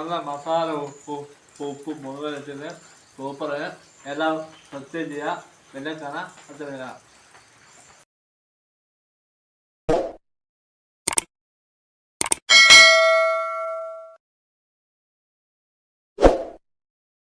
നല്ല മസാല ഉപ്പ് ഉപ്പും മുളക് വെച്ചത് സൂപ്പർ എല്ലാം സത്യം ചെയ്യുക. വെല്ലക്കണ അത്ര വരാം